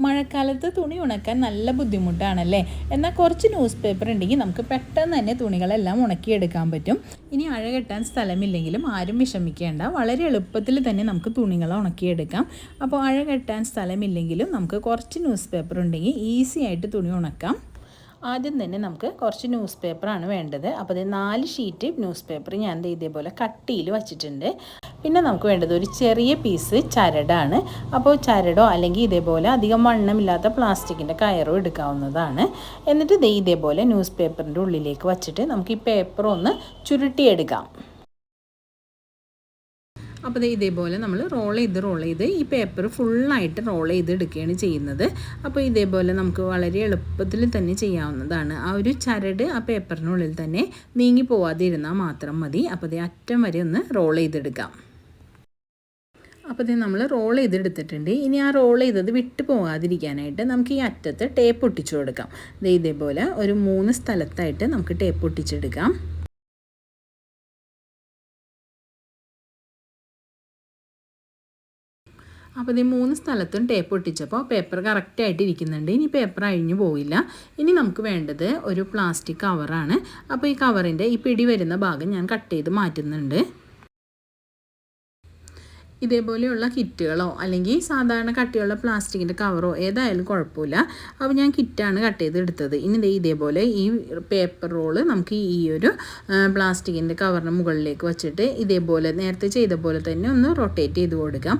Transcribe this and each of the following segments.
മഴക്കാലത്ത് തുണി ഉണക്കാൻ നല്ല ബുദ്ധിമുട്ടാണല്ലേ? എന്നാൽ കുറച്ച് ന്യൂസ് പേപ്പർ ഉണ്ടെങ്കിൽ നമുക്ക് പെട്ടെന്ന് തന്നെ തുണികളെല്ലാം ഉണക്കിയെടുക്കാൻ പറ്റും. ഇനി അഴ കെട്ടാൻ സ്ഥലമില്ലെങ്കിലും ആരും വിഷമിക്കേണ്ട. വളരെ എളുപ്പത്തിൽ തന്നെ നമുക്ക് തുണികൾ ഉണക്കിയെടുക്കാം. അപ്പോൾ അഴ കെട്ടാൻ സ്ഥലമില്ലെങ്കിലും നമുക്ക് കുറച്ച് ന്യൂസ് പേപ്പർ ഉണ്ടെങ്കിൽ ഈസി ആയിട്ട് തുണി ഉണക്കാം. ആദ്യം തന്നെ നമുക്ക് കുറച്ച് ന്യൂസ് പേപ്പറാണ് വേണ്ടത്. അപ്പോൾ ഇത് നാല് ഷീറ്റ് ന്യൂസ് പേപ്പർ ഞാൻ ഇതേപോലെ കട്ടിയിൽ വച്ചിട്ടുണ്ട്. പിന്നെ നമുക്ക് വേണ്ടത് ഒരു ചെറിയ പീസ് ചരടാണ്. അപ്പോൾ ചരടോ അല്ലെങ്കിൽ ഇതേപോലെ അധികം വണ്ണമില്ലാത്ത പ്ലാസ്റ്റിക്കിന്റെ കയറോ എടുക്കാവുന്നതാണ്. എന്നിട്ട് ദേ ഇതേപോലെ ന്യൂസ് പേപ്പറിന്റെ ഉള്ളിലേക്ക് വച്ചിട്ട് നമുക്ക് ഈ പേപ്പർ ഒന്ന് ചുരുട്ടിയെടുക്കാം. അപ്പോൾ ദേ ഇതേപോലെ നമ്മൾ റോൾ ചെയ്ത് റോൾ ചെയ്ത് ഈ പേപ്പർ ഫുള്ളായിട്ട് റോൾ ചെയ്ത് എടുക്കുകയാണ് ചെയ്യുന്നത്. അപ്പോൾ ഇതേപോലെ നമുക്ക് വളരെ എളുപ്പത്തിൽ തന്നെ ചെയ്യാവുന്നതാണ്. ആ ഒരു ചരട് ആ പേപ്പറിനുള്ളിൽ തന്നെ നീങ്ങി പോവാതിരുന്നാൽ മാത്രം മതി. അപ്പോൾ ദേ അറ്റം വരെ ഒന്ന് റോൾ ചെയ്തെടുക്കാം. അപ്പോൾ ഇത് നമ്മൾ റോൾ ചെയ്തെടുത്തിട്ടുണ്ട്. ഇനി ആ റോൾ ചെയ്തത് വിട്ടു പോകാതിരിക്കാനായിട്ട് നമുക്ക് ഈ അറ്റത്ത് ടേപ്പ് ഒട്ടിച്ചു കൊടുക്കാം. ഇതേപോലെ ഒരു മൂന്ന് സ്ഥലത്തായിട്ട് നമുക്ക് ടേപ്പ് ഒട്ടിച്ചെടുക്കാം. അപ്പോൾ ഇത് മൂന്ന് സ്ഥലത്തും ടേപ്പ് ഒട്ടിച്ചപ്പോൾ പേപ്പർ കറക്റ്റായിട്ട് ഇരിക്കുന്നുണ്ട്. ഇനി പേപ്പർ അഴിഞ്ഞു പോയില്ല. ഇനി നമുക്ക് വേണ്ടത് ഒരു പ്ലാസ്റ്റിക് കവറാണ് അപ്പോൾ ഈ കവറിന്റെ ഈ പിടി വരുന്ന ഭാഗം ഞാൻ കട്ട് ചെയ്ത് മാറ്റുന്നുണ്ട്. ഇതേപോലെയുള്ള കിറ്റുകളോ അല്ലെങ്കിൽ സാധാരണ കട്ടിയുള്ള പ്ലാസ്റ്റിക്കിന്റെ കവറോ ഏതായാലും കുഴപ്പമില്ല. അപ്പോൾ ഞാൻ കിറ്റാണ് കട്ട് ചെയ്ത് എടുത്തത് ഇനി ദേ ഇതേപോലെ ഈ പേപ്പർ റോൾ നമുക്ക് ഈ ഒരു പ്ലാസ്റ്റിക്കിന്റെ കവറിന് മുകളിലേക്ക് വെച്ചിട്ട് ഇതേപോലെ നേരത്തെ ചെയ്ത പോലെ തന്നെ ഒന്ന് റൊട്ടേറ്റ് ചെയ്ത് കൊടുക്കാം.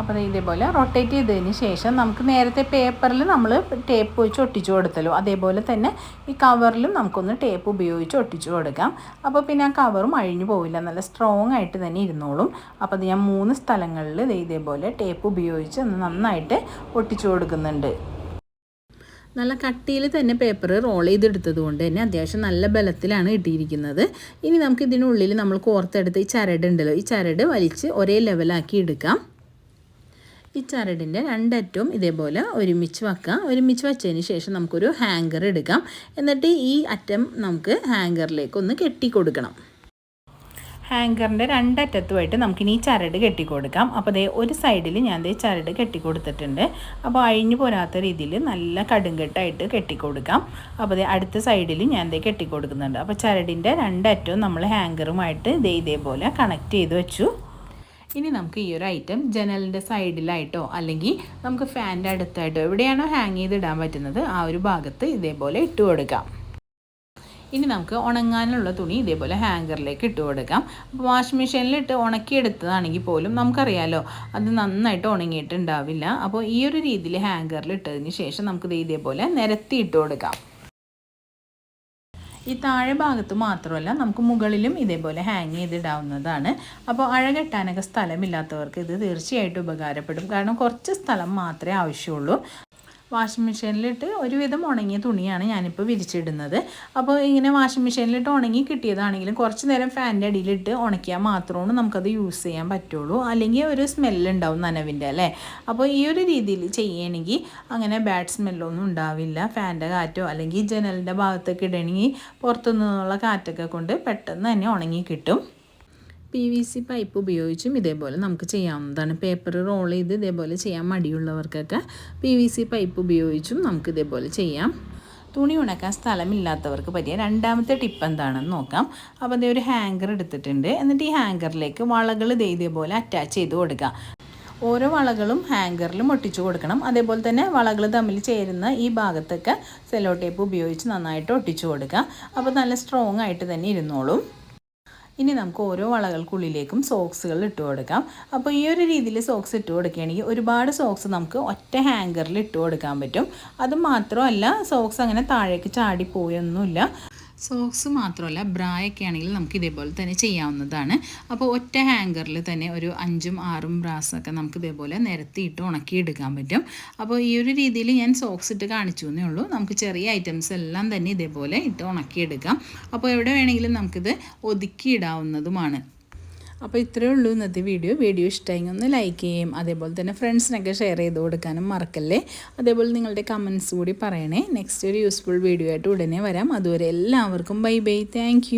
അപ്പോൾ ഇതേപോലെ റൊട്ടേറ്റ് ചെയ്തതിന് ശേഷം നമുക്ക് നേരത്തെ പേപ്പറിൽ നമ്മൾ ടേപ്പ് വെച്ച് ഒട്ടിച്ചു കൊടുത്തല്ലോ. അതേപോലെ തന്നെ ഈ കവറിലും നമുക്കൊന്ന് ടേപ്പ് ഉപയോഗിച്ച് ഒട്ടിച്ചു കൊടുക്കാം. അപ്പോൾ പിന്നെ ആ കവറും അഴിഞ്ഞു പോവില്ല. നല്ല സ്ട്രോങ് ആയിട്ട് തന്നെ ഇരുന്നോളും. അപ്പോൾ അത് ഞാൻ മൂന്ന് സ്ഥലങ്ങളിൽ ഇതേപോലെ ടേപ്പ് ഉപയോഗിച്ച് നന്നായിട്ട് ഒട്ടിച്ചു കൊടുക്കുന്നുണ്ട്. നല്ല കട്ടിയിൽ തന്നെ പേപ്പർ റോൾ ചെയ്തെടുത്തത് കൊണ്ട് തന്നെ അത്യാവശ്യം നല്ല ബലത്തിലാണ് ഇട്ടിരിക്കുന്നത്. ഇനി നമുക്ക് ഇതിനുള്ളിൽ നമ്മൾ കോർത്തെടുത്ത് ഈ ചരട് ഉണ്ടല്ലോ ഈ ചരട് വലിച്ച് ഒരേ ലെവലാക്കി എടുക്കാം. ഈ ചരടിന്റെ രണ്ടറ്റവും ഇതേപോലെ ഒരുമിച്ച് വെക്കാം. ഒരുമിച്ച് വെച്ചതിന് ശേഷം നമുക്കൊരു ഹാങ്കർ എടുക്കാം. എന്നിട്ട് ഈ അറ്റം നമുക്ക് ഹാങ്കറിലേക്ക് ഒന്ന് കെട്ടി കൊടുക്കണം ഹാങ്കറിന്റെ രണ്ടറ്റത്തുമായിട്ട് നമുക്കിനി ഈ ചരട് കെട്ടിക്കൊടുക്കാം. അപ്പോൾ ദേ ഒരു സൈഡിൽ ഞാൻ ദേ ചരട് കെട്ടിക്കൊടുത്തിട്ടുണ്ട്. അപ്പോൾ അഴിഞ്ഞു പോരാത്ത രീതിയിൽ നല്ല കടുങ്കെട്ടായിട്ട് കെട്ടിക്കൊടുക്കാം. അപ്പോൾ ദേ അടുത്ത സൈഡിൽ ഞാൻ ദേ കെട്ടിക്കൊടുക്കുന്നുണ്ട്. അപ്പോൾ ചരടിന്റെ രണ്ടറ്റവും നമ്മൾ ഹാങ്കറുമായിട്ട് ദേ ഇതേപോലെ കണക്ട് ചെയ്ത് വെച്ചു. ഇനി നമുക്ക് ഈ ഒരു ഐറ്റം ജനലിന്റെ സൈഡിലായിട്ടോ അല്ലെങ്കിൽ നമുക്ക് ഫാനിന്റെ അടുത്തായിട്ടോ എവിടെയാണോ ഹാങ് ചെയ്തിടാൻ പറ്റുന്നത് ആ ഒരു ഭാഗത്ത് ഇതേപോലെ ഇട്ട് കൊടുക്കാം. ഇനി നമുക്ക് ഉണങ്ങാനുള്ള തുണി ഇതേപോലെ ഹാങ്കറിലേക്ക് ഇട്ട് കൊടുക്കാം. അപ്പോൾ വാഷിംഗ് മെഷീനിലിട്ട് ഉണക്കിയെടുത്തതാണെങ്കിൽ പോലും നമുക്കറിയാലോ അത് നന്നായിട്ട് ഉണങ്ങിയിട്ടുണ്ടാവില്ല. അപ്പോൾ ഈ ഒരു രീതിയിൽ ഹാങ്കറിൽ ഇട്ടതിന് ശേഷം നമുക്കിത് ഇതേപോലെ നിരത്തി ഇട്ട് കൊടുക്കാം. ഈ താഴെ ഭാഗത്ത് മാത്രമല്ല നമുക്ക് മുകളിലും ഇതേപോലെ ഹാങ് ചെയ്തിടാവുന്നതാണ്. അപ്പോൾ അഴകെട്ടാനൊക്കെ സ്ഥലമില്ലാത്തവർക്ക് ഇത് തീർച്ചയായിട്ടും ഉപകാരപ്പെടും. കാരണം കുറച്ച് സ്ഥലം മാത്രമേ ആവശ്യമുള്ളൂ. വാഷിംഗ് മെഷീനിലിട്ട് ഒരുവിധം ഉണങ്ങിയ തുണിയാണ് ഞാനിപ്പോൾ വിരിച്ചിടുന്നത്. അപ്പോൾ ഇങ്ങനെ വാഷിംഗ് മെഷീനിലിട്ട് ഉണങ്ങി കിട്ടിയതാണെങ്കിലും കുറച്ച് നേരം ഫാനിന്റെ അടിയിലിട്ട് ഉണക്കിയാൽ മാത്രമാണ് നമുക്കത് യൂസ് ചെയ്യാൻ പറ്റുള്ളൂ. അല്ലെങ്കിൽ ഒരു സ്മെല്ലുണ്ടാവും നനവിന്റെ അല്ലേ? അപ്പോൾ ഈ ഒരു രീതിയിൽ ചെയ്യണമെങ്കിൽ അങ്ങനെ ബാഡ് സ്മെല്ലൊന്നും ഉണ്ടാവില്ല. ഫാനിന്റെ കാറ്റോ അല്ലെങ്കിൽ ജനലിന്റെ ഭാഗത്തൊക്കെ ഇടണമെങ്കിൽ പുറത്തുനിന്നുള്ള കാറ്റൊക്കെ കൊണ്ട് പെട്ടെന്ന് തന്നെ ഉണങ്ങി കിട്ടും. പി വി സി പൈപ്പ് ഉപയോഗിച്ചും ഇതേപോലെ നമുക്ക് ചെയ്യാവുന്നതാണ്. പേപ്പർ റോൾ ചെയ്ത് ഇതേപോലെ ചെയ്യാൻ മടിയുള്ളവർക്കൊക്കെ പി വി സി പൈപ്പ് ഉപയോഗിച്ചും നമുക്ക് ഇതേപോലെ ചെയ്യാം. തുണി ഉണക്കാൻ സ്ഥലമില്ലാത്തവർക്ക് പറ്റിയ രണ്ടാമത്തെ ടിപ്പ് എന്താണെന്ന് നോക്കാം. അപ്പോൾ അതേ ഒരു ഹാങ്കർ എടുത്തിട്ടുണ്ട്. എന്നിട്ട് ഈ ഹാങ്കറിലേക്ക് വളകൾ ഇതേ ഇതേപോലെ അറ്റാച്ച് ചെയ്ത് കൊടുക്കുക. ഓരോ വളകളും ഹാങ്കറിലും ഒട്ടിച്ചു കൊടുക്കണം. അതേപോലെ തന്നെ വളകൾ തമ്മിൽ ചേരുന്ന ഈ ഭാഗത്തൊക്കെ സെലോ ടേപ്പ് ഉപയോഗിച്ച് നന്നായിട്ട് ഒട്ടിച്ചു കൊടുക്കുക. അപ്പോൾ നല്ല സ്ട്രോങ് ആയിട്ട് തന്നെ ഇരുന്നോളും. ഇനി നമുക്ക് ഓരോ വളകൾക്കുള്ളിലേക്കും സോക്സുകൾ ഇട്ട് കൊടുക്കാം. അപ്പോൾ ഈ ഒരു രീതിയിൽ സോക്സ് ഇട്ട് കൊടുക്കുകയാണെങ്കിൽ ഒരുപാട് സോക്സ് നമുക്ക് ഒറ്റ ഹാങ്കറിൽ ഇട്ട് കൊടുക്കാൻ പറ്റും. അത് മാത്രമല്ല സോക്സ് അങ്ങനെ താഴേക്ക് ചാടി പോയൊന്നുമില്ല. സോക്സ് മാത്രമല്ല ബ്രായൊക്കെ ആണെങ്കിൽ നമുക്ക് ഇതേപോലെ തന്നെ ചെയ്യാവുന്നതാണ്. അപ്പോൾ ഒറ്റ ഹാങ്കറിൽ തന്നെ ഒരു അഞ്ചും ആറും ബ്രാസൊക്കെ നമുക്ക് ഇതേപോലെ നിരത്തിയിട്ട് ഉണക്കിയെടുക്കാൻ പറ്റും. അപ്പോൾ ഈ ഒരു രീതിയിൽ ഞാൻ സോക്സ് ഇട്ട് കാണിച്ചു എന്നേ ഉള്ളൂ. നമുക്ക് ചെറിയ ഐറ്റംസ് എല്ലാം തന്നെ ഇതേപോലെ ഇട്ട് ഉണക്കിയെടുക്കാം. അപ്പോൾ എവിടെ വേണമെങ്കിലും നമുക്കിത് ഒതുക്കിയിടാവുന്നതുമാണ്. അപ്പോൾ ഇത്രയേ ഉള്ളൂ ഇന്നത്തെ വീഡിയോ വീഡിയോ ഇഷ്ടമായി ഒന്ന് ലൈക്ക് ചെയ്യും. അതേപോലെ തന്നെ ഫ്രണ്ട്സിനൊക്കെ ഷെയർ ചെയ്ത് കൊടുക്കാനും മറക്കല്ലേ? അതേപോലെ നിങ്ങളുടെ കമൻസ് കൂടി പറയണേ. നെക്സ്റ്റ് ഒരു യൂസ്ഫുൾ വീഡിയോ ആയിട്ട് ഉടനെ വരാം. അതുവരെ എല്ലാവർക്കും ബൈ ബൈ താങ്ക്